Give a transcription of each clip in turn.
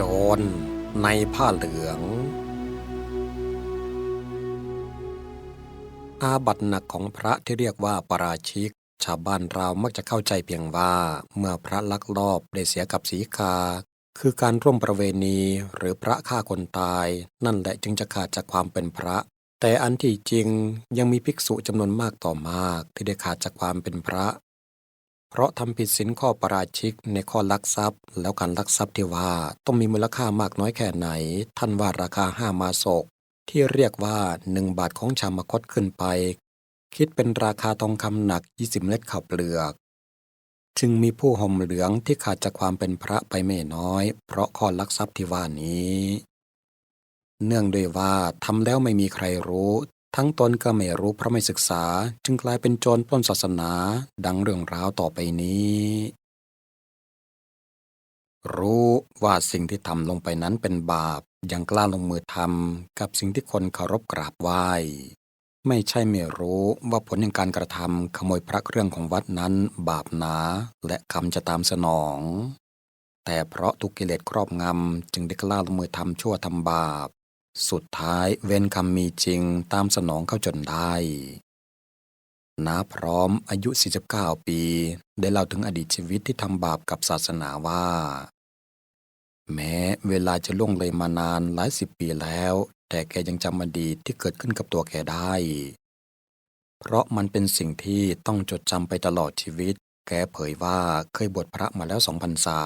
โจรในผ้าเหลือง อาบัตหนักของพระที่เรียกว่าปราชิก ชาวบ้านเรามักจะเข้าใจเพียงว่า เมื่อพระลักลอบได้เสียกับสีกา คือการร่วมประเวณีหรือพระฆ่าคนตาย นั่นแหละจึงจะขาดจากความเป็นพระ แต่อันที่จริงยังมีภิกษุจำนวนมากต่อมากที่ได้ขาดจากความเป็นพระ เพราะทำผิดศีลข้อปาราชิกในข้อลักทรัพย์ แล้วการลักทรัพย์ที่ว่าต้องมีมูลค่ามากน้อยแค่ไหน ท่านว่าราคาห้ามาศก ที่เรียกว่าหนึ่งบาทของชามคตขึ้นไป คิดเป็นราคาทองคำหนัก 20 เม็ดข้าวเปลือก จึงมีผู้ห่มเหลืองที่ขาดจากความเป็นพระไปไม่น้อย เพราะข้อลักทรัพย์ที่ว่านี้ เนื่องด้วยว่าทำแล้วไม่มีใครรู้ ทั้งตนก็ไม่รู้เพราะไม่ศึกษา จึงกลายเป็นโจรปล้นศาสนา ดังเรื่องราวต่อไปนี้ รู้ว่าสิ่งที่ทำลงไปนั้นเป็นบาป ยังกล้าลงมือทำกับสิ่งที่คนเคารพกราบไหว้ ไม่ใช่ไม่รู้ว่าผลแห่งการกระทำขโมยพระเครื่องของวัดนั้น บาปหนาและคำจะตามสนอง แต่เพราะทุกกิเลสครอบงำจึงได้กล้าลงมือทำชั่วทำบาป สุดท้ายเว้นคำมีจริงตามสนองเข้าจนได้นาพร้อมอายุ 49 ปี ได้เล่าถึงอดีตชีวิตที่ทำบาปกับศาสนาว่า แม้เวลาจะล่วงเลยมานานหลายสิบปีแล้ว แต่แกยังจำอดีตที่เกิดขึ้นกับตัวแกได้ เพราะมันเป็นสิ่งที่ต้องจดจำไปตลอดชีวิต แกเผยว่าเคยบวชพระมาแล้วสองพรรษา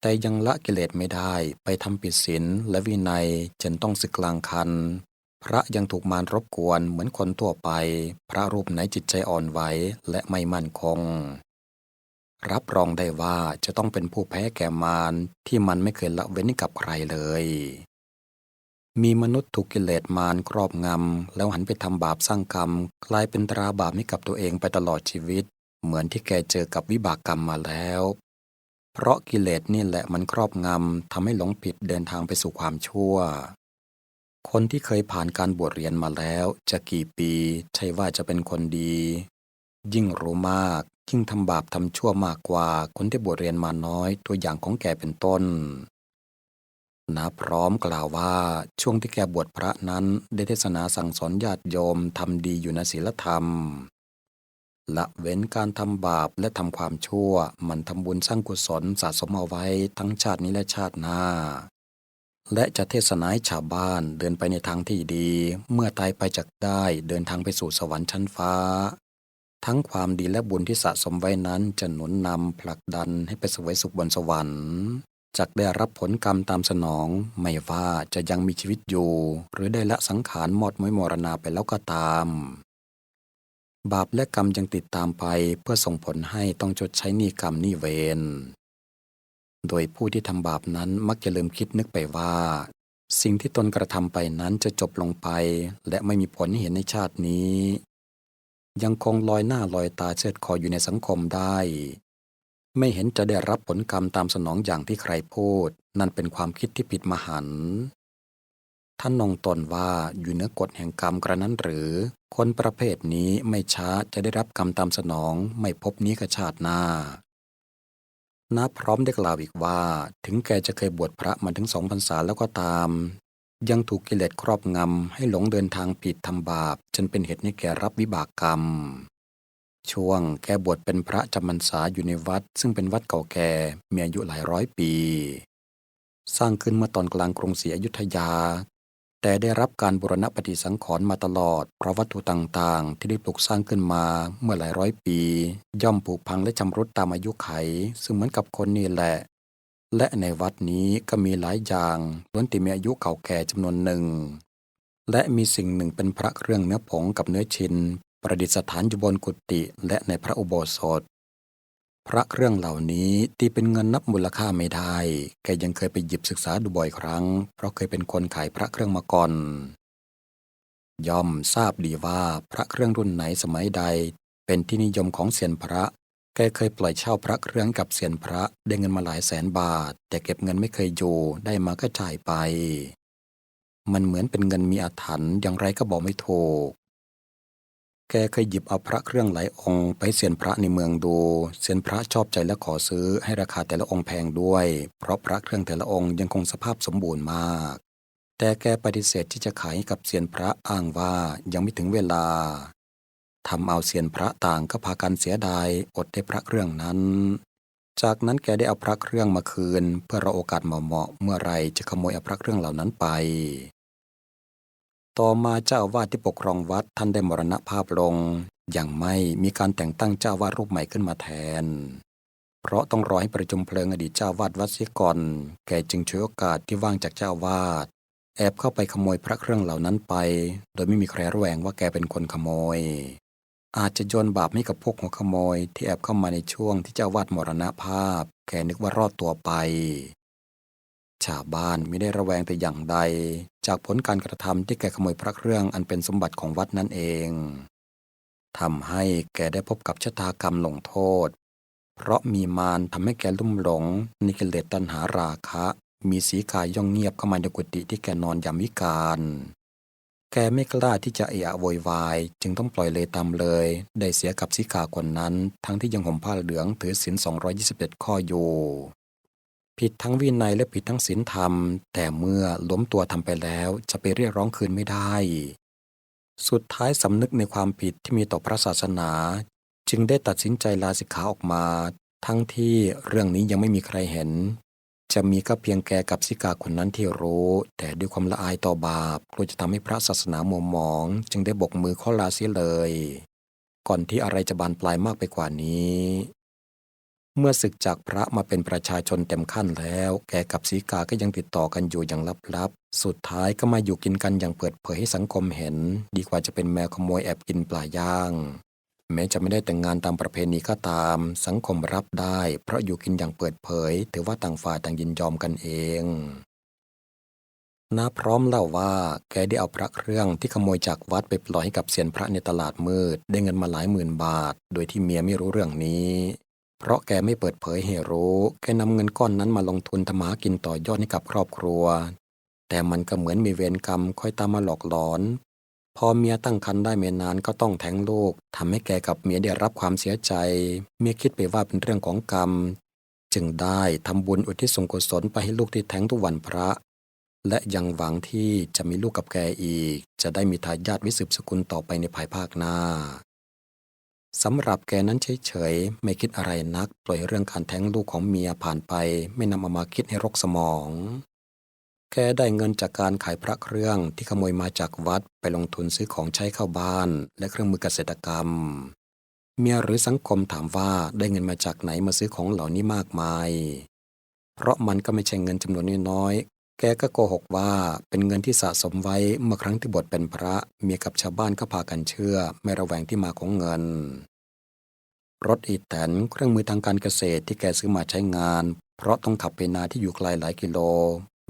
แต่ยังละกิเลสไม่ได้ไปทำผิดศีลและวินัยจนต้องสึกกลางคัน พระยังถูกมารรบกวนเหมือนคนทั่วไป พระรูปไหนจิตใจอ่อนไหวและไม่มั่นคง รับรองได้ว่าจะต้องเป็นผู้แพ้แก่มารที่มันไม่เคยละเว้นให้กับใครเลย มีมนุษย์ถูกกิเลสมารครอบงำ แล้วหันไปทำบาปสร้างกรรม กลายเป็นตราบาปให้กับตัวเองไปตลอดชีวิต เหมือนที่แกเจอกับวิบากกรรมมาแล้ว เพราะกิเลสนี่แหละมันครอบงำทำให้หลงผิดเดินทางไปสู่ความชั่ว คนที่เคยผ่านการบวชเรียนมาแล้ว จะกี่ปีใช่ว่าจะเป็นคนดี ยิ่งรู้มากยิ่งทำบาปทำชั่วมากกว่าคนที่บวชเรียนมาน้อยตัวอย่างของแกเป็นต้นนาพร้อมกล่าวว่าช่วงที่แกบวชพระนั้นได้เทศนาสั่งสอนญาติโยมทำดีอยู่ในศีลธรรม ละเว้นการทำบาปและทำความชั่ว มันทำบุญสร้างกุศลสะสมเอาไว้ทั้งชาตินี้และชาติหน้า และจะเทศนาให้ชาวบ้านเดินไปในทางที่ดี เมื่อตายไปจากได้เดินทางไปสู่สวรรค์ชั้นฟ้า ทั้งความดีและบุญที่สะสมไว้นั้นจะหนุนนำผลักดันให้ไปสวยสุขบนสวรรค์จักได้รับผลกรรมตามสนอง ไม่ว่าจะยังมีชีวิตอยู่ หรือได้ละสังขารหมดม้ยมรณาไปแล้วก็ตาม บาปและกรรมยังติดตามไปเพื่อส่งผลให้ต้องจดใช้หนี้กรรมหนี้เวร โดยผู้ที่ทำบาปนั้นมักจะลืมคิดนึกไปว่า สิ่งที่ตนกระทำไปนั้นจะจบลงไป และไม่มีผลเห็นในชาตินี้ ยังคงลอยหน้าลอยตาเชิดคออยู่ในสังคมได้ ไม่เห็นจะได้รับผลกรรมตามสนองอย่างที่ใครพูด นั่นเป็นความคิดที่ผิดมหันท่านนงตนว่าอยู่เนื้อกฎแห่งกรรมกระนั้นหรือ คนประเภทนี้ไม่ช้าจะได้รับกรรมตามสนองไม่พบนี้กชาติหน้านับพร้อมได้กล่าวอีกว่า ถึงแกจะเคยบวชพระมาถึงสองพรรษาแล้วก็ตาม ยังถูกกิเลสครอบงำให้หลงเดินทางผิดทำบาป จนเป็นเหตุให้แกรับวิบากกรรม ช่วงแกบวชเป็นพระจำพรรษาอยู่ในวัด ซึ่งเป็นวัดเก่าแก่มีอายุหลายร้อยปี สร้างขึ้นเมื่อตอนกลางกรุงศรีอยุธยา แต่ได้รับการบูรณปฏิสังขรณ์มาตลอด เพราะวัตถุต่างๆ ที่ได้ปลูกสร้างขึ้นมาเมื่อหลายร้อยปี ย่อมผุพังและชำรุดตามอายุไข ซึ่งเหมือนกับคนนี่แหละ และในวัดนี้ก็มีหลายอย่างล้วนแต่มีอายุเก่าแก่จำนวนหนึ่ง และมีสิ่งหนึ่งเป็นพระเครื่องเนื้อผงกับเนื้อชิน ประดิษฐานอยู่บนกุฏิและในพระอุโบสถ พระเครื่องเหล่านี้ตีเป็นเงินนับมูลค่าไม่ได้ แกยังเคยไปหยิบศึกษาดูบ่อยครั้ง เพราะเคยเป็นคนขายพระเครื่องมาก่อน ย่อมทราบดีว่าพระเครื่องรุ่นไหนสมัยใด เป็นที่นิยมของเซียนพระ แกเคยปล่อยเช่าพระเครื่องกับเซียนพระได้เงินมาหลายแสนบาท แต่เก็บเงินไม่เคยอยู่ได้มาก็จ่ายไป มันเหมือนเป็นเงินมีอาถรรพ์อย่างไรก็บอกไม่ถูก แกเคยหยิบเอาพระเครื่องหลายองค์ไปเซียนพระในเมืองดู เซียนพระชอบใจและขอซื้อให้ราคาแต่ละองค์แพงด้วย เพราะพระเครื่องแต่ละองค์ยังคงสภาพสมบูรณ์มาก แต่แกปฏิเสธที่จะขายกับเซียนพระอ้างว่ายังไม่ถึงเวลาทำเอาเซียนพระต่างก็พากันเสียดายอดได้พระเครื่องนั้น จากนั้นแกได้เอาพระเครื่องมาคืน เพื่อรอโอกาสเหมาะๆเมื่อไรจะขโมยเอาพระเครื่องเหล่านั้นไป ต่อมาเจ้าวาสที่ปกครองวัดท่านได้มรณภาพลง อย่างไม่มีการแต่งตั้งเจ้าวาสรูปใหม่ขึ้นมาแทน เพราะต้องรอให้ประชุมเพลิงอดีตเจ้าวาสวัดเสียก่อน แกจึงช่วยโอกาสที่ว่างจากเจ้าวาสแอบเข้าไปขโมยพระเครื่องเหล่านั้นไป โดยไม่มีใครระแวงว่าแกเป็นคนขโมย อาจจะโยนบาปให้กับพวกหัวขโมยที่แอบเข้ามาในช่วงที่เจ้าวาสมรณภาพ แกนึกว่ารอดตัวไป ชาวบ้านไม่ได้ระแวงแต่อย่างใด จากผลการกระทำที่แกขโมยพระเครื่องอันเป็นสมบัติของวัดนั่นเองทำให้แกได้พบกับชะตากรรมลงโทษ เพราะมีมารทำให้แกลุ่มหลงในกิเลสตัณหาราคะ มีสีกายย่องเงียบเข้ามาในกุฏิที่แกนอนยามวิกาลแกไม่กล้าที่จะเอะอะโวยวาย จึงต้องปล่อยเลยตามเลย ได้เสียกับสีกาคนนั้น ทั้งที่ยังห่มผ้าเหลืองถือศีล221 ข้ออยู่ ผิดทั้งวินัยและผิดทั้งศีลธรรม แต่เมื่อล้มตัวทำไปแล้วจะไปเรียกร้องคืนไม่ได้ สุดท้ายสำนึกในความผิดที่มีต่อพระศาสนา จึงได้ตัดสินใจลาสิกขาออกมา ทั้งที่เรื่องนี้ยังไม่มีใครเห็น จะมีก็เพียงแกกับสิกาคนนั้นที่รู้ แต่ด้วยความละอายต่อบาปกลัวจะทำให้พระศาสนามัวหมอง จึงได้บกมือข้อลาเสียเลย ก่อนที่อะไรจะบานปลายมากไปกว่านี้ เมื่อศึกจากพระมาเป็นประชาชนเต็มขั้นแล้ว แกกับสีกาก็ยังติดต่อกันอยู่อย่างลับๆ สุดท้ายก็มาอยู่กินกันอย่างเปิดเผยให้สังคมเห็น ดีกว่าจะเป็นแมวขโมยแอบกินปลาย่าง แม้จะไม่ได้แต่งงานตามประเพณีก็ตาม สังคมรับได้ เพราะอยู่กินอย่างเปิดเผย ถือว่าต่างฝ่ายต่างยินยอมกันเองนาพร้อมเล่าว่า แกได้เอาพระเครื่องที่ขโมยจากวัดไปปล่อยให้กับเซียนพระในตลาดมืด ได้เงินมาหลายหมื่นบาท โดยที่เมียไม่รู้เรื่องนี้ เพราะแกไม่เปิดเผยให้รู้ แกนำเงินก้อนนั้นมาลงทุนทำมาหากินต่อยอดให้กับครอบครัว แต่มันก็เหมือนมีเวรกรรมคอยตามมาหลอกหลอน พอเมียตั้งครรภ์ได้ไม่นานก็ต้องแท้งลูกทำให้แกกับเมียได้รับความเสียใจ เมียคิดไปว่าเป็นเรื่องของกรรม จึงได้ทำบุญอุทิศส่วนกุศลไปให้ลูกที่แท้งทุกวันพระ และยังหวังที่จะมีลูกกับแกอีก จะได้มีทายาทวิสืบสกุลต่อไปในภายภาคหน้า สำหรับแกนั้นเฉยๆ ไม่คิดอะไรนัก ปล่อยเรื่องการแท้งลูกของเมียผ่านไป ไม่นำเอามาคิดให้รกสมอง แกได้เงินจากการขายพระเครื่องที่ขโมยมาจากวัดไปลงทุนซื้อของใช้เข้าบ้าน และเครื่องมือเกษตรกรรม เมียหรือสังคมถามว่าได้เงินมาจากไหนมาซื้อของเหล่านี้มากมาย เพราะมันก็ไม่ใช่เงินจำนวนน้อย แกก็โกหกว่าเป็นเงินที่สะสมไว้เมื่อครั้งที่บวชเป็นพระเมียกับชาวบ้านก็พากันเชื่อ ไม่ระแวงที่มาของเงิน รถอีแตนเครื่องมือทางการเกษตรที่แกซื้อมาใช้งาน เพราะต้องขับไปนาที่อยู่ไกลหลายกิโล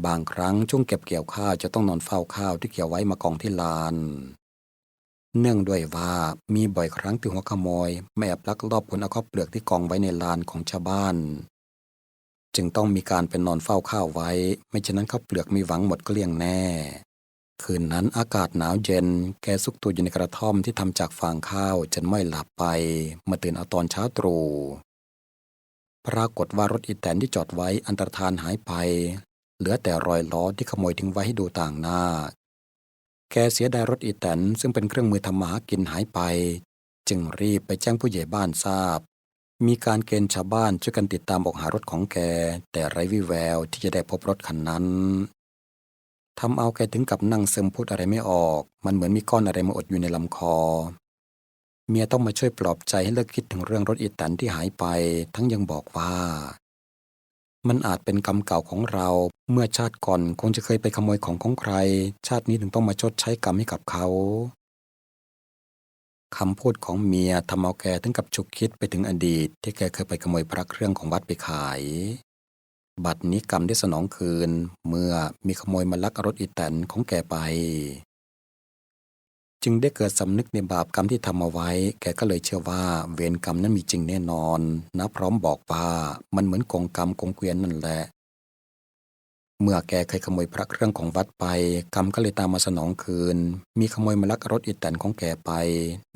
บางครั้งช่วงเก็บเกี่ยวข้าวจะต้องนอนเฝ้าข้าวที่เกี่ยวไว้มากองที่ลาน เนื่องด้วยว่ามีบ่อยครั้งที่หัวขโมยไม่แอบลักลอบขนเอาข้าวเปลือกที่กองไว้ในลานของชาวบ้าน จึงต้องมีการเป็นนอนเฝ้าข้าวไว้ ไม่ฉะนั้นข้าวเปลือกมีหวังหมดเกลี้ยงแน่ คืนนั้นอากาศหนาวเย็น แกซุกตัวอยู่ในกระท่อมที่ทำจากฟางข้าวจนไม่หลับไปมาตื่นเอาตอนเช้าตรู่ปรากฏว่ารถอีแตนที่จอดไว้อันตรธานหายไป เหลือแต่รอยล้อที่ขโมยทิ้งไว้ให้ดูต่างหน้า แกเสียดายรถอีแตนซึ่งเป็นเครื่องมือทำมาหากินหายไป จึงรีบไปแจ้งผู้ใหญ่บ้านทราบ มีการเกณฑ์ชาวบ้านช่วยกันติดตามออกหารถของแก แต่ไร้วิแววที่จะได้พบรถคันนั้นทำเอาแกถึงกับนั่งซึมพูดอะไรไม่ออก มันเหมือนมีก้อนอะไรมาอดอยู่ในลำคอ เมียต้องมาช่วยปลอบใจให้เลิกคิดถึงเรื่องรถอีแตนที่หายไป ทั้งยังบอกว่า มันอาจเป็นกรรมเก่าของเรา เมื่อชาติก่อนคงจะเคยไปขโมยของของใคร ชาตินี้ถึงต้องมาชดใช้กรรมให้กับเขา คำพูดของเมียทำเอาแกถึงกับฉุกคิดไปถึงอดีต ที่แกเคยไปขโมยพระเครื่องของวัดไปขาย บัดนี้กรรมได้สนองคืน เมื่อมีขโมยมาลักอารถอีแตนของแกไป จึงได้เกิดสำนึกในบาปกรรมที่ทำเอาไว้ แกก็เลยเชื่อว่า เวรกรรมนั้นมีจริงแน่นอน นะพร้อมบอกว่ามันเหมือนกองกรรมกองเกวียนนั่นแหละ เมื่อแกเคยขโมยพระเครื่องของวัดไปกรรมก็เลยตามมาสนองคืน มีขโมยมาลักรถอีแตนของแกไป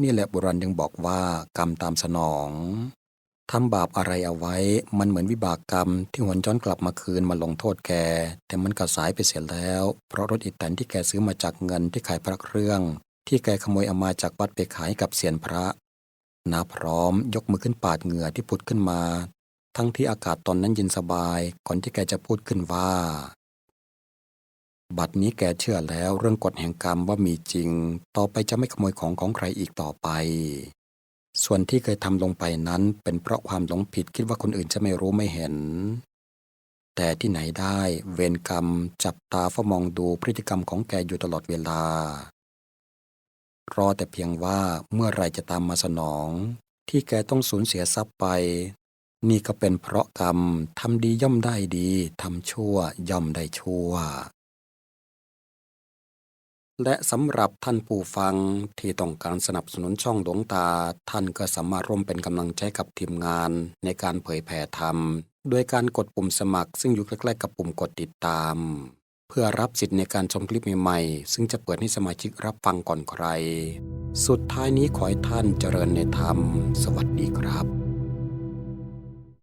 นี่แหละโบราณยังบอกว่ากรรมตามสนองทำบาปอะไรเอาไว้ มันเหมือนวิบากกรรมที่หวนย้อนกลับมาคืนมาลงโทษแก แต่มันก็สายไปเสียแล้ว เพราะรถอีแตนที่แกซื้อมาจากเงินที่ขายพระเครื่อง ที่แกขโมยเอามาจากวัดไปขายกับเสียนพระนาพร้อมยกมือขึ้นปาดเหงื่อที่ผุดขึ้นมา ทั้งที่อากาศตอนนั้นเย็นสบายก่อนที่แกจะพูดขึ้นว่า บัดนี้แกเชื่อแล้วเรื่องกฎแห่งกรรมว่ามีจริง ต่อไปจะไม่ขโมยของของใครอีกต่อไป ส่วนที่เคยทำลงไปนั้นเป็นเพราะความหลงผิดคิดว่าคนอื่นจะไม่รู้ไม่เห็น แต่ที่ไหนได้เวรกรรมจับตาเฝ้ามองดูพฤติกรรมของแกอยู่ตลอดเวลารอแต่เพียงว่าเมื่อไรจะตามมาสนอง ที่แกต้องสูญเสียทรัพย์ไป นี่ก็เป็นเพราะกรรมทำดีย่อมได้ดีทำชั่วย่อมได้ชั่ว และสำหรับท่านผู้ฟังที่ต้องการสนับสนุนช่องหลวงตา ท่านก็สามารถร่วมเป็นกำลังใจกับทีมงานในการเผยแผ่ธรรม โดยการกดปุ่มสมัคร ซึ่งอยู่ใกล้ๆกับปุ่มกดติดตาม เพื่อรับสิทธิ์ในการชมคลิปใหม่ๆ ซึ่งจะเปิดให้สมาชิกรับฟังก่อนใคร สุดท้ายนี้ขอให้ท่านเจริญในธรรม สวัสดีครับ